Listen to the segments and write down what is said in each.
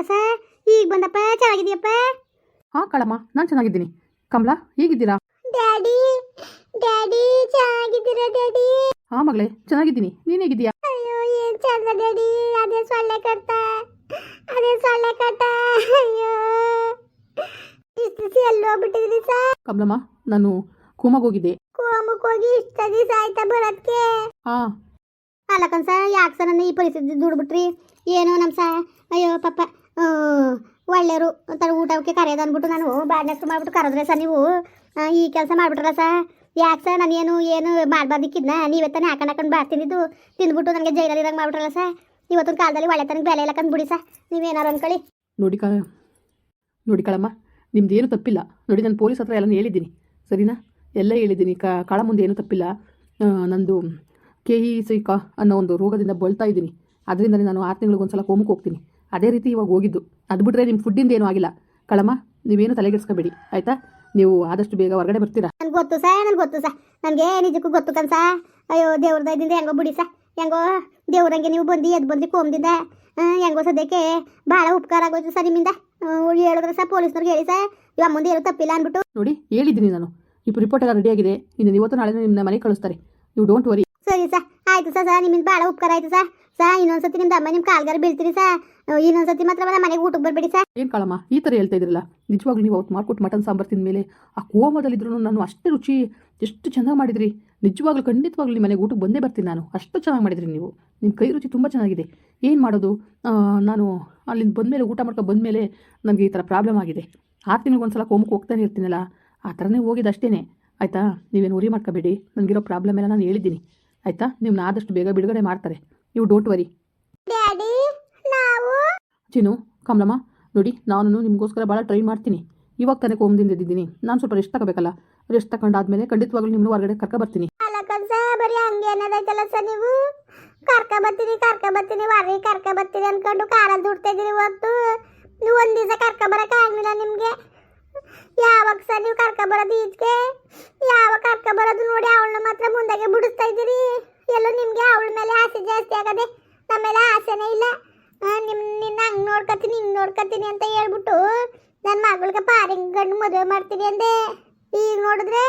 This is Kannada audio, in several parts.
ಬಂದ್ರ ಈಗ ಬಂದಪ್ಪ ಚೆನ್ನಾಗಿದೆಯಪ್ಪ ಹಾ ಕಳಮ್ಮ ನಾನು ಚೆನ್ನಾಗಿದ್ದೀನಿ. ಕಮಲಾ ಹೇಗಿದ್ದೀರಾ? ಡ್ಯಾಡಿ ಡ್ಯಾಡಿ ಚೆನ್ನಾಗಿದ್ದೀರಾ ಡ್ಯಾಡಿ? ಹಾ ಮಗಳೇ ಚೆನ್ನಾಗಿದ್ದೀನಿ. ನೀನು ಹೇಗಿದ್ದೀಯಾ? ಅಯ್ಯೋ ಏನ್ ಚಂದ ಡ್ಯಾಡಿ ಅದೇ ಸೊಳ್ಳೆ ಕಟ್ಟ ಅದೇ ಸೊಳ್ಳೆ ಕಟ್ಟ ಅಯ್ಯೋ. ಇಷ್ಟು ದಿವಸ ಎಲ್ಲಿ ಹೋಗ್ಬಿಟ್ಟಿದ್ರಿ ಸರ್? ಕಮಲಮ್ಮ ನಾನು ಕೂಮಾಗ ಹೋಗಿದ್ದೆ. ಕೋಮಕ್ ಹೋಗಿ ಇಷ್ಟ ದಿವಸ ಆಯ್ತಾ ಬರೋದಕ್ಕೆ ಹಾ. ಅಲ್ಲಕನ್ ಸರ್ ಯಾಕೆ ಸರ್ ನನ್ನ ಈ ಪರಿಸ್ಥಿತಿ ದುಡ್ಬಿಟ್ರಿ? ಏನೋ ನಮ್ಮ ಸ ಅಯ್ಯೋ ಪಾಪ. ಒಳ್ಳೆಯವರು ಒಂಥರ ಊಟಕ್ಕೆ ಕರೆಯೋದು ಅಂದ್ಬಿಟ್ಟು ನಾನು ಬಾಡ್ನೆಸ್ತು ಮಾಡ್ಬಿಟ್ಟು ಕರೆದ್ರೆ ಸರ್ ನೀವು? ಈ ಕೆಲಸ ಮಾಡ್ಬಿಟ್ರಲ್ಲ ಸರ್? ಯಾಕೆ ಸರ್ ನಾನೇನು ಏನು ಮಾಡಬಾರ್ದಿಕ್ಕಿದ್ನ? ನೀವೇ ತಾನೇ ಹಾಕೊಂಡು ಹಾಕೊಂಡು ತಿಂದಿದ್ದು ತಿಂದ್ಬಿಟ್ಟು ನನಗೆ ಜೈಲಲ್ಲಿ ಇರಂಗೆ ಮಾಡ್ಬಿಟ್ರಲ್ಲ ಸರ್? ಇವತ್ತಿನ ಕಾಲದಲ್ಲಿ ಒಳ್ಳೆತನಕ್ಕೆ ಬೆಲೆ ಇಲ್ಲ ಬಿಡಿ ಸರ್. ನೀವೇನಾರು ಅಂದ್ಕೊಳ್ಳಿ ನೋಡಿ ಕ ನೋಡಿ ಕಳಮ್ಮ ನಿಮ್ದೇನು ತಪ್ಪಿಲ್ಲ. ನೋಡಿ ನಾನು ಪೊಲೀಸ್ ಹತ್ರ ಎಲ್ಲ ಹೇಳಿದ್ದೀನಿ. ಸರಿನಾ? ಎಲ್ಲ ಹೇಳಿದ್ದೀನಿ. ಕಾಳ ಮುಂದೆ ಏನೂ ತಪ್ಪಿಲ್ಲ. ನಂದು ಕೆ ಇ ಸಿ ಅನ್ನೋ ಒಂದು ರೋಗದಿಂದ ಬಳ್ತಾ ಇದ್ದೀನಿ. ಅದರಿಂದಲೇ ನಾನು ಆರು ತಿಂಗಳಿಗೆ ಒಂದ್ಸಲ ಕೋಮಕ್ಕೆ ಹೋಗ್ತೀನಿ. ಅದೇ ರೀತಿ ಇವಾಗ ಹೋಗಿದ್ದು. ಅದು ಬಿಟ್ರೆ ನಿಮ್ಮ ಫುಡ್ಡಿಂದ ಏನೂ ಆಗಿಲ್ಲ. ಕಳಮ್ಮ ನೀವೇನು ತಲೆಗೆಡ್ಸ್ಕೊಬೇಡಿ ಆಯ್ತಾ? ನೀವು ಆದಷ್ಟು ಬೇಗ ಹೊರಗಡೆ ಬರ್ತೀರಾ? ನನ್ಗೆ ಗೊತ್ತು ಸ ನನ್ಗೆ ಗೊತ್ತು ಸರ್ ನನಗೆ ನಿಜಕ್ಕೂ ಗೊತ್ತು ಕನ್ಸ ಅಯ್ಯೋ ದೇವ್ರ ದಯದಿಂದ ಹೆಂಗೋ ಬಿಡಿ ಸ. ಹೆಂಗೋ ದೇವ್ರಂಗೆ ನೀವು ಬಂದು ಎದ್ದು ಬಂದು ಕೋಮ್ದಿಂದ. ಹೆಂಗೋ ಸದ್ಯಕ್ಕೆ ಭಾಳ ಉಪಕಾರ ಆಗೋಯ್ತು ಸರ್ ನಿಮ್ಮಿಂದ. ಹೇಳಿದ್ರೆ ಸರ್ ಪೊಲೀಸ್ನವ್ರಿಗೆ ಹೇಳಿ ಸರ್ ಇವ ಮುಂದೆ ಹೇಳೋ ತಪ್ಪಿಲ್ಲ ಅಂದ್ಬಿಟ್ಟು ನೋಡಿ ಹೇಳಿದ್ದೀನಿ ನಾನು. ಇಪ್ಪ ರಿಪೋರ್ಟ್ ಎಲ್ಲ ರೆಡಿ ಆಗಿದೆ. ಇನ್ನು ಇವತ್ತು ನಾಳೆ ನಿಮ್ಮ ಮನೆ ಕಳಿಸ್ತಾರೆ. ಯು ಡೋಂಟ್ ವರಿ ಸರಿ ಸರ್ ಆಯ್ತು ಸರ್ ಸರ್ ನಿಮ್ಮಿಂದ ಭಾಳ ಉಪಕಾರ ಆಯ್ತು ಸರ್ ಸರ್ ಇನ್ನೊಂದ್ಸತಿ ನಿಮ್ದು ಅಮ್ಮ ನಿಮ್ಮ ಕಾಲ್ಗಾರ ಬೀಳ್ತೀರಿ ಸಾ. ಇನ್ನೊಂದ್ಸತಿ ಮಾತ್ರ ನಮ್ಮ ಮನೆಗೆ ಊಟಕ್ಕೆ ಬರಬೇಡಿ ಸಾ. ಏನು ಕಾಳಮ್ಮ, ಈ ಥರ ಹೇಳ್ತಾ ಇದ್ರಲ್ಲ? ನಿಜವಾಗ್ಲೂ ನೀವು ಅವತ್ತು ಮಾಡ್ಕೊಟ್ಟು ಮಟನ್ ಸಾಂಬಾರು ತಿಂದಮೇಲೆ ಆ ಕೋಮದಲ್ಲಿದ್ರು ನಾನು ಅಷ್ಟೇ ರುಚಿ, ಎಷ್ಟು ಚೆನ್ನಾಗಿ ಮಾಡಿದ್ರಿ. ನಿಜವಾಗ್ಲೂ, ಖಂಡಿತವಾಗ್ಲೂ ನಿಮ್ಮ ಮನೆಗೆ ಊಟಕ್ಕೆ ಬಂದೇ ಬರ್ತೀನಿ ನಾನು. ಅಷ್ಟು ಚೆನ್ನಾಗಿ ಮಾಡಿದ್ರಿ ನೀವು. ನಿಮ್ಮ ಕೈ ರುಚಿ ತುಂಬ ಚೆನ್ನಾಗಿದೆ. ಏನು ಮಾಡೋದು? ನಾನು ಅಲ್ಲಿಂದ ಬಂದಮೇಲೆ ಊಟ ಮಾಡ್ಕೊಂಡು ಬಂದಮೇಲೆ ನನಗೆ ಈ ಥರ ಪ್ರಾಬ್ಲಮ್ ಆಗಿದೆ. ಆರು ತಿಂಗಳಿಗೆ ಒಂದ್ಸಲ ಕೋಮಕ್ಕೆ ಹೋಗ್ತಾನೆ ಇರ್ತೀನಲ್ಲ, ಆ ಥರನೇ ಹೋಗಿದ್ದು ಅಷ್ಟೇ ಆಯಿತಾ? ನೀವೇನು ಉರಿ ಮಾಡ್ಕೋಬೇಡಿ. ನನಗಿರೋ ಪ್ರಾಬ್ಲಮ್ ಎಲ್ಲ ನಾನು ಹೇಳಿದ್ದೀನಿ. ಆಯಿತಾ? ನಿಮ್ಮನ್ನ ಆದಷ್ಟು ಬೇಗ ಬಿಡುಗಡೆ ಮಾಡ್ತಾರೆ. ನೀವು ಡೋಂಟ್ ವರಿ ಚಿನ್ನು ಕಮಲಮ್ಮ ನೋಡಿ ನಾನು ನಿಮಗೋಸ್ಕರ ಭಾಳ ಟ್ರೈ ಮಾಡ್ತೀನಿ. ಇವಾಗ ತಾನೇ ಕೋಮದಿಂದ ಇದ್ದಿದ್ದೀನಿ ನಾನು ಸ್ವಲ್ಪ ರೆಸ್ಟ್ ತಗೋಬೇಕಲ್ಲ? ರೆಸ್ಟ್ ತಗೊಂಡಾದ್ಮೇಲೆ ಖಂಡಿತವಾಗ್ಲೂ ನಿಮ್ಮನ್ನು ಹೊರಗಡೆ ಕರ್ಕ ಬರ್ತೀನಿ. ಬರೀ ಹಂಗೆ ಅನ್ನೋದೈತಲ್ಲ ಸರ್ ನೀವು? ಕರ್ಕ ಬರ್ತೀನಿ ಕರ್ಕ ಬರ್ತೀನಿ ವರ್ರಿ ಕರ್ಕ ಬರ್ತೀನಿ ಅನ್ಕೊಂಡು ಕಾರಲ್ಲಿ ದುಡ್ತಾ ಇದೀರಿ ಹೊತ್ತು ನೀವು ಒಂದು ದಿವಸ ಕರ್ಕ ಬರಕ್ಕೆ ಆಗಲಿಲ್ಲ ನಿಮಗೆ. ಯಾವಾಗ ಸರ್ ನೀವು ಕರ್ಕ ಬರೋದು ಈಚೆಗೆ? ಯಾವಾಗ ಕರ್ಕ ಬರೋದು ನೋಡಿ ಅವಳನ್ನ ಮಾತ್ರ ಮುಂದೆಗೆ ಬಿಡಿಸ್ತಾ ಇದ್ದೀರಿ. ಎಲ್ಲೋ ನಿಮಗೆ ಅವಳ ಮೇಲೆ ಆಸೆ ಜಾಸ್ತಿ ಆಗದೆ ನಮ್ಮ ಮೇಲೆ ಆಸೆನೇ ಇಲ್ಲ. ನಿಮ್ಮ ನಿಮ್, ನಿನ್ನ ಹಂಗೆ ನೋಡ್ಕೊತೀನಿ ಹಿಂಗೆ ನೋಡ್ಕೊತೀನಿ ಅಂತ ಹೇಳ್ಬಿಟ್ಟು ನನ್ನ ಮಗಳಿಗೆ ಪಾರಿಂಗ್ ಗಂಡು ಮದುವೆ ಮಾಡ್ತೀನಿ ಅಂದೆ. ಈಗ ನೋಡಿದ್ರೆ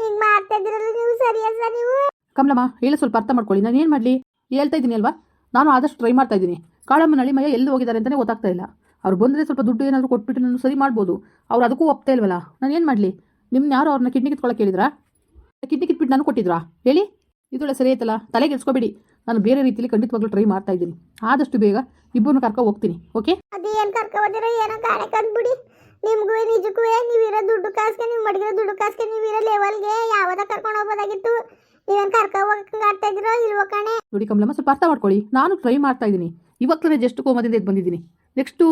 ಹಿಂಗೆ ಮಾಡ್ತಾ ಇದ್ದೀರಲ್ಲ ನೀವು ಸರಿಯಾ ಸರ್ ನೀವು? ಕಮಲಮ್ಮ, ಹೇಳಿ ಸ್ವಲ್ಪ ಅರ್ಥ ಮಾಡ್ಕೊಳ್ಳಿ. ನಾನು ಏನು ಮಾಡಲಿ? ಹೇಳ್ತಾ ಇದ್ದೀನಿ ಅಲ್ವಾ? ನಾನು ಆದಷ್ಟು ಟ್ರೈ ಮಾಡ್ತಾ ಇದ್ದೀನಿ. ಕಾಳಮ್ಮ ನಳಿಮಯ್ಯ ಎಲ್ಲಿ ಹೋಗಿದ್ದಾರೆ ಅಂತಲೇ ಗೊತ್ತಾಗ್ತಾ ಇಲ್ಲ. ಅವ್ರು ಬಂದರೆ ಸ್ವಲ್ಪ ದುಡ್ಡು ಏನಾದರೂ ಕೊಟ್ಬಿಟ್ಟು ನಾನು ಸರಿ ಮಾಡ್ಬೋದು. ಅವ್ರು ಅದಕ್ಕೂ ಒಪ್ತಾ ಇಲ್ವಲ್ಲ? ನಾನು ಏನು ಮಾಡಲಿ? ನಿಮ್ಮನ್ನ ಯಾರು ಅವ್ರನ್ನ ಕಿಡ್ನಿ ಕಿತ್ಕೊಳ್ಳೋಕೆ ಹೇಳಿದ್ರಾ ಕಿಡ್ನಿ ಕಿತ್ಬಿಟ್ಟು ನಾನು ಕೊಟ್ಟಿದ್ರಾ? ಹೇಳಿ. ಇದೊಳ್ಳೆ ಸರಿ ಆಯ್ತಲ್ಲ? ತಲೆ ಇಡ್ಸ್ಕೊಬೇಡಿ ನಾನು ಬೇರೆ ರೀತಿಯಲ್ಲಿ ಖಂಡಿತವಾಗ್ಲೂ ಟ್ರೈ ಮಾಡ್ತಾ ಇದ್ದೀನಿ. ಆದಷ್ಟು ಬೇಗ ಇಬ್ಬರನ್ನ ಕರ್ಕೊ ಹೋಗ್ತೀನಿ ಓಕೆ ಅದೇನು ಕರ್ಕೊಬಂದಿರೋ ಏನೋ ಗಾಳಿ ಕಂಡ್ಬಿಡಿ ನಿಮ್ಗೂ ನಿಜಕ್ಕೂ ನೀವಿರೋ ದುಡ್ಡು ಕಾಸ್ಗೆ ನೀವು ಮಡಗಿರೋ ದುಡ್ಡು ಕಾಸ್ಗೆ ನೀವಿರೋ ಲೆವೆಲ್ಗೆ ಯಾವಾಗ ಕರ್ಕೊಂಡು ಹೋಗೋದಾಗಿತ್ತು ನೀವೇನು ಕರ್ಕೊ ಹೋಗಕ್ಕೆ ಆಡ್ತಾ ಇದ್ದೀರೋ ಇಲ್ವೋ ಕಣೆ? ನೋಡಿ ಕಮಲಮ್ಮ ಸ್ವಲ್ಪ ಅರ್ಥ ಮಾಡ್ಕೊಳ್ಳಿ. ನಾನು ಟ್ರೈ ಮಾಡ್ತಾ ಇದ್ದೀನಿ. ಇವಾಗ ಜಸ್ಟ್ ಕೋಮದಿಂದ ಇದು ಬಂದಿದ್ದೀನಿ. ನೆಕ್ಸ್ಟು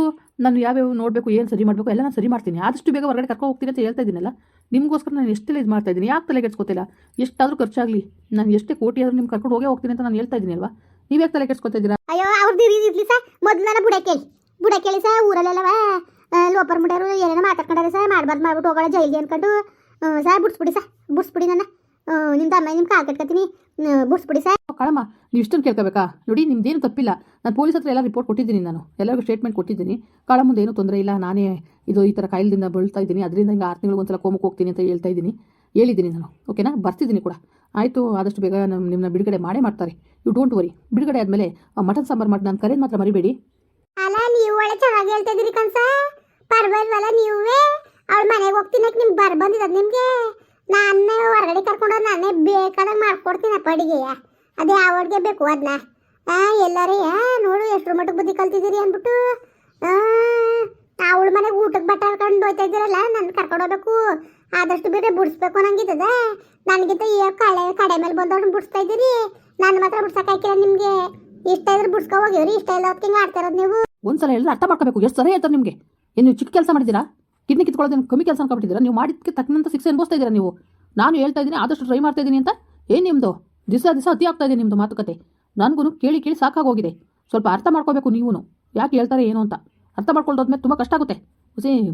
ನಾನು ಯಾವ್ಯಾವ ನೋಡಬೇಕು ಏನು ಸರಿ ಮಾಡಬೇಕು ಎಲ್ಲ ನಾನು ಸರಿ ಮಾಡ್ತೀನಿ. ಆದಷ್ಟು ಬೇಗ ಹೊರಗಡೆ ಕರ್ಕೊ ಹೋಗ್ತೀನಿ ಅಂತ ಹೇಳ್ತಾ ಇದ್ದೀನಲ್ಲ? ನಿಮಗೋಸ್ಕರ ನಾನು ಎಷ್ಟೆಲ್ಲ ಇದು ಮಾಡ್ತಾ ಇದ್ದೀನಿ? ಯಾಕೆ ತಲೆ ಕೆಡ್ಸ್ಕೊತಿಲ್ಲ? ಎಷ್ಟಾದರೂ ಖರ್ಚಾಗಲಿ. ನಾನು ಎಷ್ಟೇ ಕೋಟಿ ಆದರೂ ನಿಮ್ಗೆ ಕರ್ಕೊಂಡು ಹೋಗೇ ಹೋಗ್ತೀನಿ ಅಂತ ನಾನು ಹೇಳ್ತಾ ಇದ್ದೀನಿ ಅಲ್ವಾ? ನೀವು ಯಾಕೆ ತಲೆ ಕೆಡ್ಸ್ಕೊತಾ ಇದ್ದೀರಾ? ಅಯ್ಯೋ ಅವ್ರದ್ದು ಇರಲಿ ಸರ್. ಮೊದಲು ನಾನು ಬುಡ ಕೇಳಿ. ಬುಡ ಕೇಳಿ ಸರ್, ಊರಲ್ಲೆಲ್ಲವ ಲೋಪರ್ ಮುಡ್ಯಾರು ಏನೇನೋ ಮಾತಾಡ್ಕೊಂಡಾರೆ ಸರ್. ಮಾಡ್ಬಾರ್ದು ಮಾಡ್ಬಿಟ್ಟು ಹೋಗೋಣ ಜೈಲಿಗೆ ಅನ್ಕೊಂಡು. Sir, ಬಿಡಿಸ್ಬಿಡಿ sir. ಬಿಡಿಸ್ಬಿಡಿ ನನ್ನ. ನಿಮ್ದು ಅಮ್ಮ ನಿಮ್ಮ ಕಟ್ಕತೀನಿ. ಕಟ್ಕೊತೀನಿ ಬಿಡ್ಸ್ಬಿಡಿ ಸರ್. ಕಳಮ್ಮ ನೀವು ಇಷ್ಟೊಂದು ಕೇಳ್ಕೋಬೇಕಾ? ನೋಡಿ ನಿಮ್ದೇನು ತಪ್ಪಿಲ್ಲ. ನಾನು ಪೊಲೀಸ್ ಹತ್ರ ಎಲ್ಲ ರಿಪೋರ್ಟ್ ಕೊಟ್ಟಿದ್ದೀನಿ ನಾನು. ಎಲ್ಲರಿಗೂ ಸ್ಟೇಟ್ಮೆಂಟ್ ಕೊಟ್ಟಿದ್ದೀನಿ. ಕಳ ಮುಂದೆ ಏನೂ ತೊಂದರೆ ಇಲ್ಲ. ನಾನೇ ಇದು ಈ ಥರ ಕಾಯಿಲೆದಿಂದ ಬಳಲ್ತಾ ಇದ್ದೀನಿ. ಅದರಿಂದ ಹಿಂಗೆ ಆರು ತಿಂಗಳಿಗೆ ಒಂದ್ಸಲ ಕೋಮಕ್ಕೆ ಹೋಗ್ತೀನಿ ಅಂತ ಹೇಳ್ತಾ ಇದ್ದೀನಿ. ಹೇಳಿದ್ದೀನಿ ನಾನು. ಓಕೆನಾ ಬರ್ತಿದ್ದೀನಿ ಕೂಡ. ಆಯಿತು ಆದಷ್ಟು ಬೇಗ ನಮ್ಮ ನಿಮ್ಮನ್ನ ಬಿಡುಗಡೆ ಮಾಡೇ ಮಾಡ್ತಾರೆ. ಯು ಡೋಂಟ್ ವರಿ ಬಿಡುಗಡೆ ಆದಮೇಲೆ ಮಟನ್ ಸಾಂಬಾರು ಮಾಡಿ ನಾನು ಕರೆದು ಮಾತ್ರ ಮರಿಬೇಡಿ. ಅಲ್ಲ ನೀವು ಒಳ್ಳೆ ಚೆನ್ನಾಗಿ ಹೇಳ್ತಾ ಇದೀರಿ ಕನ್ಸ ಪರ್ವಾಗಿಲ್ವಲ್ಲ ನೀವೇ. ಅವಳ ಮನೆಗೆ ಹೋಗ್ತೀನಿ ನಿಮ್ಗೆ ಬರ್ ಬಂದಿದ್ದು ನಿಮಗೆ. ನಾನೇ ಹೊರಗಡೆ ಕರ್ಕೊಂಡು ನಾನೇ ಬೇಕಾದಾಗ ಮಾಡ್ಕೊಡ್ತೀನಪ್ಪ ಅಡುಗೆಯ ಅದೇ ಯಾವ ಅಡುಗೆ ಬೇಕು ಅದನ್ನ ಆ, ಎಲ್ಲಾರೇ ನೋಡು ಎಷ್ಟು ಮಟ್ಟಕ್ಕೆ ಬುದ್ಧಿ ಕಲ್ತಿದ್ದೀರಿ? ಅಂದ್ಬಿಟ್ಟು ಅವಳ ಮನೆಗೆ ಊಟಕ್ಕೆ ಬಟ್ಟೆ ಹಾಕೊಂಡು ಹೋಯ್ತಾ ಇದ್ದೀರಲ್ಲ ನನ್ನ ಕರ್ಕೊಂಡು ಹೋಗ್ಬೇಕು. ಆದಷ್ಟು ಬೇರೆ ಬಿಡಿಸ್ಬೇಕು ಅನ್ನಂಗಿದ್ದದೆ. ನನಗಿಂತ ಈ ಕಳೆ, ಕಡೆ ಮೇಲೆ ಬಂದವ್ರನ್ನ ಬಿಡಿಸ್ತಾ ಇದ್ದೀರಿ. ನನ್ನ ಮಾತ್ರ ಬಿಡ್ಸಕ್ಕಾಯ್ಕಿಲ್ಲ ನಿಮಗೆ. ಇಷ್ಟ ಇದ್ರೆ ಬಿಡ್ಸ್ಕೊ ಹೋಗಿವ್ರಿ ಇಷ್ಟ ಇಲ್ಲ ಹೊತ್ತಿಗೆ ಆಡ್ತಾ ಇರೋದು ನೀವು. ಒಂದ್ಸಲ ಹೇಳಿದ್ರೆ ಅರ್ಥ ಮಾಡ್ಕೋಬೇಕು, ಎಷ್ಟು ಸರಿ ಹೇಳ್ತಾರೆ ನಿಮಗೆ. ಏನು ಚಿಕ್ಕ ಕೆಲಸ ಮಾಡಿದ್ದೀರಾ? ಕಿಡ್ನಿ ಕಿತ್ಕೊಳ್ಳೋದೇನು ಕಮ್ಮಿ ಕೆಲಸ ಅನ್ಕೊಬಿಟ್ಟಿದ್ದೀರಾ ನೀವು ಮಾಡಿದ್ದಕ್ಕೆ ತಕ್ಕಂಥ ಶಿಕ್ಷೆ ಅನುಭವಿಸ್ತಾ ಇದ್ದೀರಾ ನೀವು? ನಾನು ಹೇಳ್ತಾ ಇದ್ದೀನಿ, ಆದಷ್ಟು ಟ್ರೈ ಮಾಡ್ತಾ ಇದ್ದೀನಿ ಅಂತ? ಏನು ನಿಮ್ಮದು ದಿವಸ ದಿವಸ ಅತಿ ಆಗ್ತಾ ಇದೆ ನಿಮ್ಮದು ಮಾತುಕತೆ. ನನಗೂ ಕೇಳಿ ಕೇಳಿ ಸಾಕಾಗೋಗಿದೆ. ಸ್ವಲ್ಪ ಅರ್ಥ ಮಾಡ್ಕೋಬೇಕು ನೀವು ಯಾಕೆ ಹೇಳ್ತಾರೆ ಏನು ಅಂತ? ಅರ್ಥ ಮಾಡ್ಕೊಳ್ಳೋದ್ಮೇಲೆ ತುಂಬ ಕಷ್ಟ ಆಗುತ್ತೆ.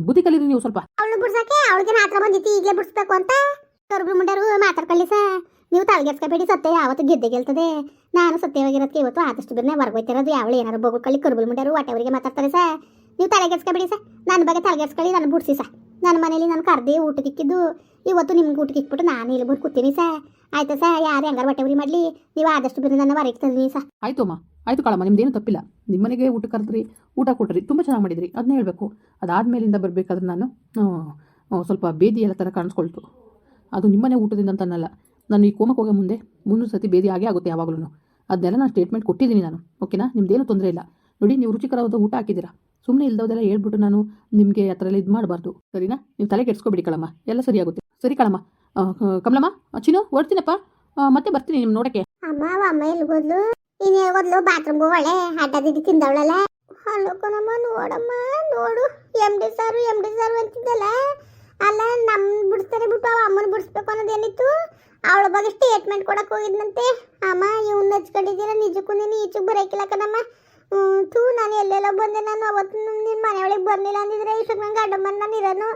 ಬುದ್ಧಿ ಕಲೀರಿ ನೀವು ಸ್ವಲ್ಪ. ಅವಳು ಬಿಡ್ಸಕ್ಕೆ ಅವಳಿಗೆ ಹತ್ರ ಬಂದಿತ್ತು ಈಗಲೇ ಬಿಡಿಸ್ಬೇಕು ಅಂತ? ಕರ್ಬು ಮುಂಡರು ಮಾತಾಡ್ಕೊಳ್ಳಿ ಸಾ. ನೀವು ತಲೆಗೆಡ್ಸ್ಕೊಬೇಡಿ ಸತ್ಯ ಯಾವತ್ತು ಗೆದ್ದೆ ಗೆಲ್ತದೆ. ನಾನು ಸತ್ಯವಾಗಿರೋದಕ್ಕೆ ಇವತ್ತು ಆದಷ್ಟು ಬೇರೆ ಹೊರಗೆ ಹೋಯ್ತಿರೋದು ಯಾವಳು ಏನಾರು ಕಲಿ ಕರ್ಬುಲ್ ಮುಂಡರು ಹೊಟ್ಟೆವರಿಗೆ ಮಾತಾಡ್ತಾರೆ ಸಾ. ನೀವು ತಲೆಗೆಸ್ಕೊಬೇಡಿ ಸರ್ ನನ್ನ ಬಗ್ಗೆ ತಲೆಗೆಡ್ಸ್ಕೊಳ್ಳಿ ನಾನು ಬಿಡಿಸಿ ಸರ್ ನನ್ನ ಮನೇಲಿ ನಾನು ಕರ್ದೇ ಊಟಕ್ಕೆ ಇಕ್ಕಿದ್ದು. ಇವತ್ತು ನಿಮ್ಗೆ ಊಟಕ್ಕೆ ಇಕ್ಬಿಟ್ಟು ನಾನು ಇಲ್ಲಿ ಬಂದು ಕೂತೀನಿ ಸರ್ ಆಯ್ತಾ ಸಾ? ಯಾರು ಹೆಂಗಾರ ಬಟ್ಟೆ ಉರಿ ಮಾಡಲಿ? ನೀವು ಆದಷ್ಟು ಬೇರೆ ನನ್ನ ಹೊರಗೆ ತಂದಿನಿ ಸಾ. ಆಯಿತು ಅಮ್ಮ. ಆಯಿತು ಕಳಮ್ಮ ನಿಮ್ದೇನು ತಪ್ಪಿಲ್ಲ. ನಿಮ್ಮ ಮನೆಗೆ ಊಟ ಕರೆದ್ರಿ, ಊಟ ಕೊಟ್ರಿ, ತುಂಬ ಚೆನ್ನಾಗಿ ಮಾಡಿದ್ರಿ. ಅದನ್ನೇ ಹೇಳಬೇಕು. ಅದಾದ್ಮೇಲಿಂದ ಬರಬೇಕಾದ್ರೆ ನಾನು ಸ್ವಲ್ಪ ಬೇದಿ ಎಲ್ಲ ಥರ ಕಾಣಿಸ್ಕೊಳ್ತು. ಅದು ನಿಮ್ಮನೆ ಊಟದಿಂದ ಅಂತ ಅನ್ನಲ್ಲ ನಾನು ಈ ಕೋಮಕ್ಕೆ ಹೋಗೋ ಮುಂದೆ ಮುನ್ನೂರು ಸತಿ ಬೇದಿ ಆಗೇ ಆಗುತ್ತೆ ಯಾವಾಗಲೂ ಅದನ್ನೆಲ್ಲ ನಾನು ಸ್ಟೇಟ್ಮೆಂಟ್ ಕೊಟ್ಟಿದ್ದೀನಿ ನಾನು. ಓಕೆನಾ? ನಿಮ್ದೇನು ತೊಂದರೆ ಇಲ್ಲ. ನೋಡಿ, ನೀವು ರುಚಿಕರವಾದ ಊಟ ಹಾಕಿದ್ದೀರಾ. ಸುಮ್ಮನೆ ಇಲ್ದೋದೆಲ್ಲ ಹೇಳ್ಬಿಟ್ಟು ನಾನು ನಿಮಗೆ ಆ ಇದು ಮಾಡಬಾರ್ದು. ಸರಿನಾ? ನೀವು ತಲೆ ಕೆಡ್ಸ್ಕೊಬಿಡಿ ಕಳಮ್ಮ. ಎಲ್ಲ ಸರಿಯಾಗುತ್ತೆ ಸರಿ ಕಳಮ್ಮ. ಕಮಲಮ್ಮ ಚಿನ್ನು, ಓಡ್ತೀನಪ್ಪ? ಮತ್ತೆ ಬರ್ತೀನಿ ನಿಮ್ಮ ನೋಡಕ್ಕೆ. ಅಮ್ಮ ಅಮ್ಮ ಎಲ್ಲಿ ನೀನು ಇನ್ನು ಬಾತ್ರೂಮ್ ಒಳ್ಳೆ ಅಡ್ಡದಿದ್ದು ತಿಂದವಳಲ್ಲ? ಹಲೋ ಕಣಮ್ಮ, ನೋಡಮ್ಮ, ನೋಡು. M D sir M D sir ಅಂತಿದ್ದಲ್ಲ? ಅಲ್ಲ, ನಮ್ ಬಿಡಿಸ್ತಾರೆ ಬಿಟ್ಟು ಅವ ಅಮ್ಮನ ಬಿಡಿಸ್ಬೇಕು ಅನ್ನೋದೇನಿತ್ತು? ಅವಳ ಬಗ್ಗೆ ಸ್ಟೇಟ್ಮೆಂಟ್ ಕೊಡಕ್ ಹೋಗಿದ್ನಂತೆ. ಅಮ್ಮ, ಇವ್ನ ಹಚ್ಕೊಂಡಿದ್ದೀರಾ ನಿಜಕ್ಕೂ ನೀನು ಈಚೆಗೆ ಬರೋಕಿಲ್ಲ ಕಣಮ್ಮ. ಥೂ, ನಾನು ಎಲ್ಲೆಲ್ಲ ಬಂದೆ, ನಾನು ಅವತ್ತು ನಿನ್ನ ಮನೆಯೊಳಗೆ ಬರ್ಲಿಲ್ಲ ಅಂದಿದ್ರೆ ಇಷ್ಟಕ್ಕೆ ನಂಗೆ ಗಂಡ ಬಂದು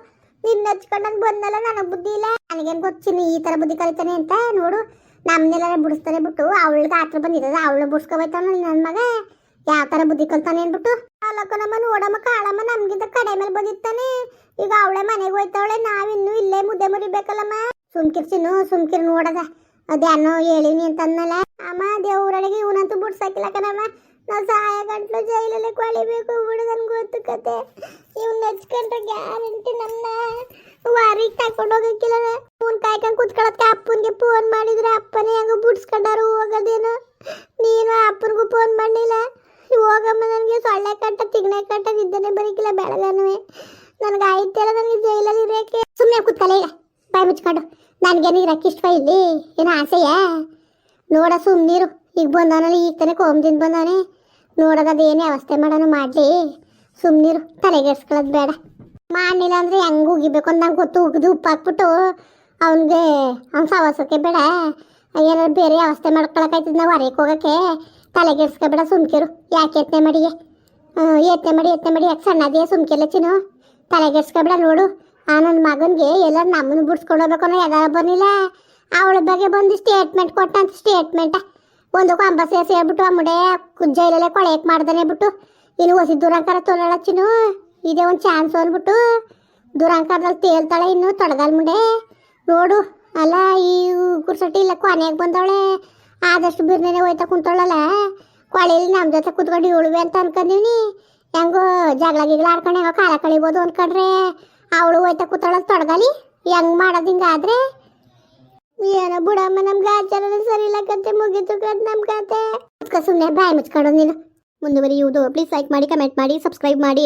ನಿನ್ನ ಹಚ್ಕೊಂಡು ನಾನು ಬಂದಲ್ಲ, ನನಗೆ ಬುದ್ಧಿ ಇಲ್ಲ. ನನಗೇನು ಗೊತ್ತಿನಿ ಈ ಥರ ಬುದ್ಧಿ ಕಲಿತಾನೆ ಅಂತ ನೋಡು. ನಮ್ಮನ್ನೆಲ್ಲ ಬಿಡಿಸ್ತಾನೆ ಬಿಟ್ಟು ಅವಳಿಗೆ ಆತ್ರ ಬಂದಿರೋದು ಅವಳು ಬಿಡ್ಸ್ಕೊಬೈತಾನ ನನ್ನ ಮಗ. ಯಾವ ಥರ ಬುದ್ಧಿ ಕಲ್ತಾನೆ ಅಂದ್ಬಿಟ್ಟು ಅಲ್ಲಕ್ಕ ನಮ್ಮ ನೋಡಮ್ಮ, ಕಾಳಮ್ಮ, ನಮಗಿಂತ ಕಡೆ ಮೇಲೆ ಬಂದಿತ್ತಾನೆ ಈಗ ಅವಳೆ ಮನೆಗೆ ಹೋಯ್ತಾವಳೆ ನಾವಿನ್ನೂ ಇಲ್ಲೇ ಮುದ್ದೆ ಮುರಿಬೇಕಲ್ಲಮ್ಮ. ಸುಮ್ಕಿರ್ಸಿನು ಸುಮ್ಕಿರ್ ನೋಡದ. ಅದ್ಯಾನೋ ಹೇಳಿನಿ ಅಂತಂದಲ್ಲ ಅಮ್ಮ ದೇವ್ರೊಳಗೆ ಇವನಂತೂ ಬಿಡ್ಸಾಕಿಲ್ಲ ಕಣಮ್ಮ. ನಾವು ಸಹಾಯ ಗಂಟ್ಲು ಜೈಲಲ್ಲೇ ಕೊಳಿಬೇಕು ಹುಡುಗನ್ ಗೊತ್ತು ಕತೆ. ಇವ್ನ ನೆಚ್ಕೊಂಡ್ರೆ ಗ್ಯಾರಂಟಿ ನನ್ನ. ವಾರಿಗೆ ತಕೊಂಡು ಹೋಗಕ್ಕಿಲ್ಲ ಫೋನ್ ಕಾಯ್ಕೊಂಡು ಕುತ್ಕೊಳಕ್ಕೆ ಅಪ್ಪನಿಗೆ ಫೋನ್ ಮಾಡಿದ್ರೆ. ಅಪ್ಪನೇ ಹೆಂಗ ಬಿಡ್ಸ್ಕೊಂಡಾರು, ಹೋಗೋದೇನು? ನೀನು ಅಪ್ಪನಿಗೂ ಫೋನ್ ಮಾಡಲಿಲ್ಲ. ಹೋಗಮ್ಮ ನನಗೆ ಸೊಳ್ಳೆ ಕಟ್ಟ ತಿಗ್ನೆ ಕಟ್ಟ ನಿದ್ದನೆ ಬರೀಕಿಲ್ಲ ಬೆಳಗನುವೆ. ನನಗೆ ಆಯ್ತಲ್ಲ ನನಗೆ ಜೈಲಲ್ಲಿ ಇರೋಕೆ. ಸುಮ್ಮನೆ ಕೂತ್ಕಲ್ಲ ಈಗ. ಬಾಯ್ ಮುಚ್ಕೊಂಡು. ನನಗೇನು ಇರಕ್ಕೆ ಇಷ್ಟ ಇಲ್ಲಿ? ಏನು ಆಸೆಯಾ? ನೋಡ ಸುಮ್ಮನೀರು ಈಗ ಬಂದಾನಲ್ಲ, ಈಗ ತಾನೇ ಕೋಮದಿಂದ ಬಂದಾನೆ. ನೋಡೋದು ಏನೇ ಅವಸ್ಥೆ ಮಾಡೋಣ ಮಾಡಲಿ. ಸುಮ್ಮನೀರು ತಲೆಗೆಡ್ಸ್ಕೊಳ್ಳೋದು ಬೇಡ. ಮಾಡಲಿಲ್ಲ ಅಂದರೆ ಹೆಂಗೆ ಉಗಿಬೇಕು ಅಂತ ನಂಗೆ ಗೊತ್ತು. ಉಗಿದು ಉಪ್ಪು ಹಾಕ್ಬಿಟ್ಟು ಅವನಿಗೆ, ಅವ್ನು ಸವಾಸಕ್ಕೆ ಬೇಡ. ಏನಾದ್ರು ಬೇರೆ ಅವಸ್ಥೆ ಮಾಡ್ಕೊಳಕಾಯ್ತದ ನಾವು ಹೊರಗೆ ಹೋಗೋಕ್ಕೆ. ತಲೆಗೆಡ್ಸ್ಕೊಬೇಡ ಸುಮ್ಕಿರು. ಯಾಕೆ ಎತ್ತನೆ ಮಾಡಿಗೆ? ಎತ್ತನೆ ಮಾಡಿ, ಯತ್ನೆ ಮಾಡಿ. ಯಾಕೆ ಸಣ್ಣದೇ ಸುಮ್ಕಿಲ್ಲ ಚಿನ್ನು? ತಲೆಗೆಡ್ಸ್ಕೊಬೇಡ ನೋಡು. ಆ ನನ್ನ ಮಗನಿಗೆ ಎಲ್ಲರೂ ನಮ್ಮನ್ನು ಬಿಡ್ಸ್ಕೊಂಡು ಹೋಗ್ಬೇಕು ಅನ್ನೋ ಯಾವ್ದಾರು ಬರಲಿಲ್ಲ. ಅವಳ ಬಗ್ಗೆ ಬಂದು ಸ್ಟೇಟ್ಮೆಂಟ್ ಕೊಟ್ಟಂತ ಸ್ಟೇಟ್ಮೆಂಟ್ ಒಂದು ಕಂಬ ಸೇರ್ಬಿಟ್ಟು ಕುಜ್ಜ ಜೈಲಲ್ಲೇ ಕೊಳೆಯಕ್ಕೆ ಮಾಡ್ದಾನೆ ಬಿಟ್ಟು ಇಲ್ಲಿ ಹೊಸಿ ದುರಂಕಾರ ತೊಗೊಳ ಚಿನ್ನು ಇದೇ ಒಂದು ಚಾನ್ಸ್ ಅಂದ್ಬಿಟ್ಟು ದುರಂಕಾರದಲ್ಲಿ ತೇಲ್ತಾಳೆ ಇನ್ನು ತೊಡಗಲ್ ಮುಂಡೆ. ನೋಡು, ಅಲ್ಲ ಈ ಕುರ್ಸಟ್ಟಿ ಇಲ್ಲ ಕೊನೆಗೆ ಬಂದವಳೆ. ಆದಷ್ಟು ಬಿರ್ನೇನೆ ಹೋಯ್ತಾ ಕುಂತವಳಲ್ಲ. ಕೊಳೆಯಲ್ಲಿ ನಮ್ಮ ಜೊತೆ ಕುತ್ಕೊಂಡು ಇಳುವೆ ಅಂತ ಅನ್ಕೊಂಡಿವ್ನಿ ಹೆಂಗೋ ಜಗಳ ಗಿಗಳ ಆಡ್ಕೊಂಡು ಹೆಂಗೋ ಕಾಲ ಕಳಿಬೋದು ಅನ್ಕೊಂಡ್ರೆ. ಅವಳು ಹೋಯ್ತಾ ಕೂತಾಳ ತೊಡಗಲಿ. ಹೆಂಗೆ ಮಾಡೋದು ಹಿಂಗಾದ್ರೆ? ಏನೋ ಬುಡಮ್ಮ ನಮ್ಗೆ ಆಚಾರ ಸರಿ ಇಲ್ಲ ಕತೆ ಮುಗೀತು ಕತ್ ನಮ್ ಕತೆ. ಸುಮ್ಮನೆ ಬಾಯಿ ಮುಚ್ಕೊಂಡು ನೀನು. ಮುಂದುವರಿಯುವುದು. ಪ್ಲೀಸ್ ಲೈಕ್ ಮಾಡಿ ಕಮೆಂಟ್ ಮಾಡಿ ಸಬ್ಸ್ಕ್ರೈಬ್ ಮಾಡಿ.